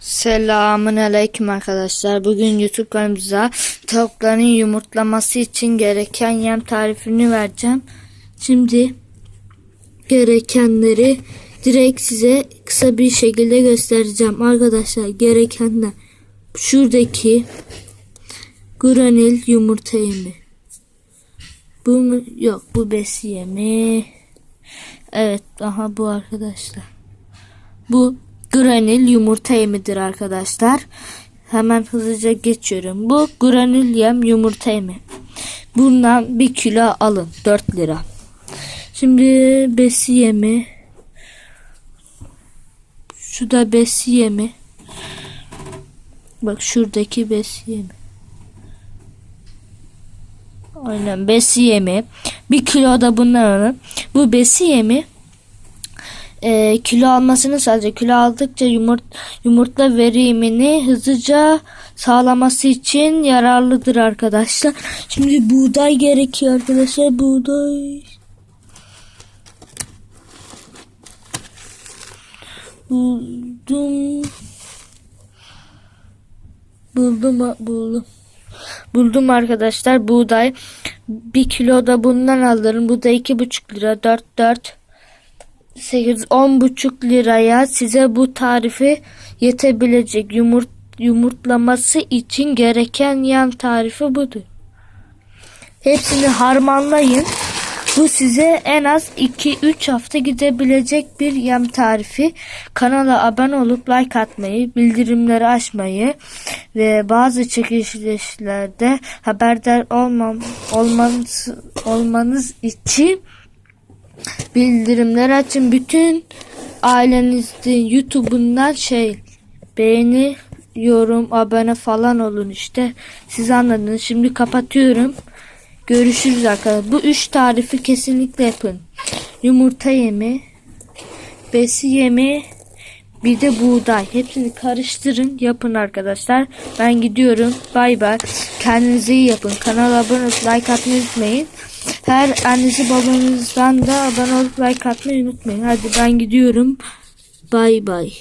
Selamun aleyküm arkadaşlar. Bugün YouTube kanalımıza tavukların yumurtlaması için gereken yem tarifini vereceğim. Şimdi gerekenleri direkt size kısa bir şekilde göstereceğim. Arkadaşlar gerekenler şuradaki granül yumurta yemi. Bu mu? Yok bu besi yemi. Evet aha bu arkadaşlar. Bu granül yumurta yemidir arkadaşlar. Hemen hızlıca geçiyorum. Bu granül yem yumurta yemi. Bundan bir kilo alın. 4 lira. Şimdi besi yemi. Şu da besi yemi. Bak şuradaki besi yemi. Aynen besi yemi. Bir kilo da bundan alın. Bu besi yemi e, kilo almasını sadece kilo aldıkça yumurt, yumurtla verimini hızlıca sağlaması için yararlıdır arkadaşlar. Şimdi buğday gerekiyor arkadaşlar. Buğday. Buldum. Buldum buldum. Buldum arkadaşlar buğday. Bir kilo da bundan alırım. Bu da iki buçuk lira. Dört dört. 8 10 buçuk liraya size bu tarifi yetebilecek yumurt yumurtlaması için gereken yan tarifi budur. Hepsini harmanlayın. Bu size en az 2-3 hafta gidebilecek bir yem tarifi. Kanala abone olup like atmayı, bildirimleri açmayı ve bazı çekilişlerde haberdar olmam, olmanız, olmanız için bildirimleri açın. Bütün ailenizin YouTube'undan şey beğeni, yorum, abone falan olun işte. Siz anladınız. Şimdi kapatıyorum. Görüşürüz arkadaşlar. Bu üç tarifi kesinlikle yapın. Yumurta yemi, besi yemi, bir de buğday. Hepsini karıştırın, yapın arkadaşlar. Ben gidiyorum. Bay bay. Kendinize iyi yapın. Kanala abone olup like atmayı unutmayın. Her annesi babanızdan da abone olup like atmayı unutmayın. Hadi ben gidiyorum. Bay bay.